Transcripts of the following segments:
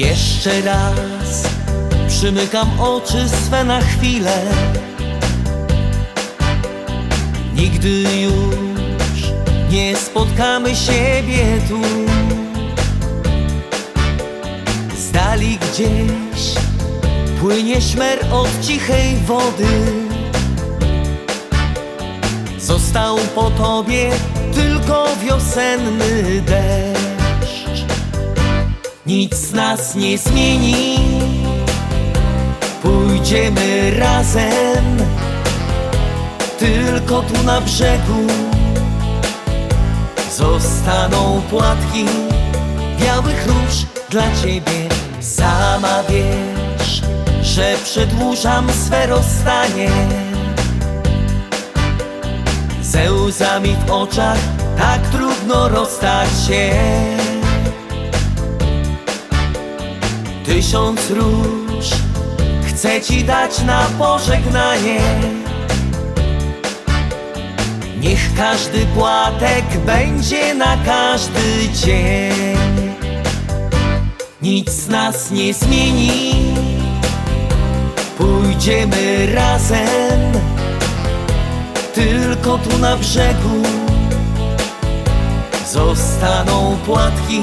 Jeszcze raz przymykam oczy swe na chwilę. Nigdy już nie spotkamy siebie tu. Z dali gdzieś płynie szmer od cichej wody. Został po tobie tylko wiosenny deszcz. Nic nas nie zmieni, pójdziemy razem, tylko tu na brzegu zostaną płatki białych róż dla ciebie. Sama wiesz, że przedłużam swe rozstanie. Ze łzami w oczach tak trudno rozstać się. Tysiąc róż chcę ci dać na pożegnanie. Niech każdy płatek będzie na każdy dzień. Nic nas nie zmieni, pójdziemy razem, tylko tu na brzegu zostaną płatki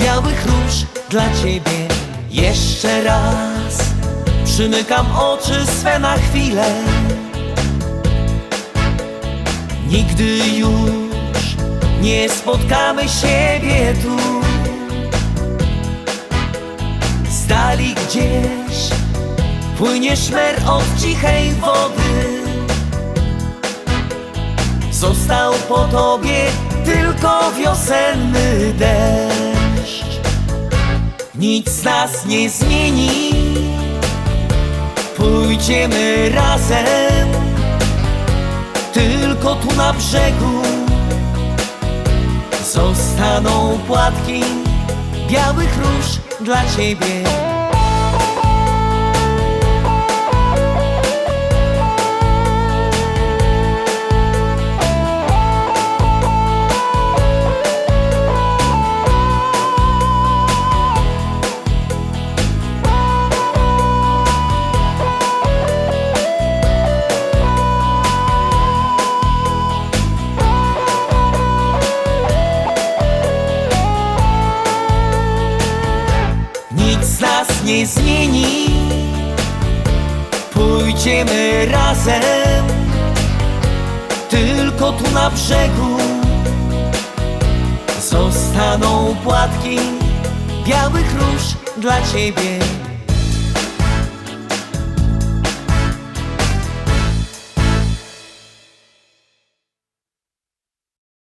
białych róż dla ciebie. Jeszcze raz przymykam oczy swe na chwilę. Nigdy już nie spotkamy siebie tu. Z dali gdzieś płynie szmer od cichej wody. Został po tobie tylko wiosenny deszcz. Nic nas nie zmieni, pójdziemy razem, tylko tu na brzegu zostaną płatki białych róż dla ciebie. Nie zmieni, pójdziemy razem, tylko tu na brzegu zostaną płatki białych róż dla ciebie.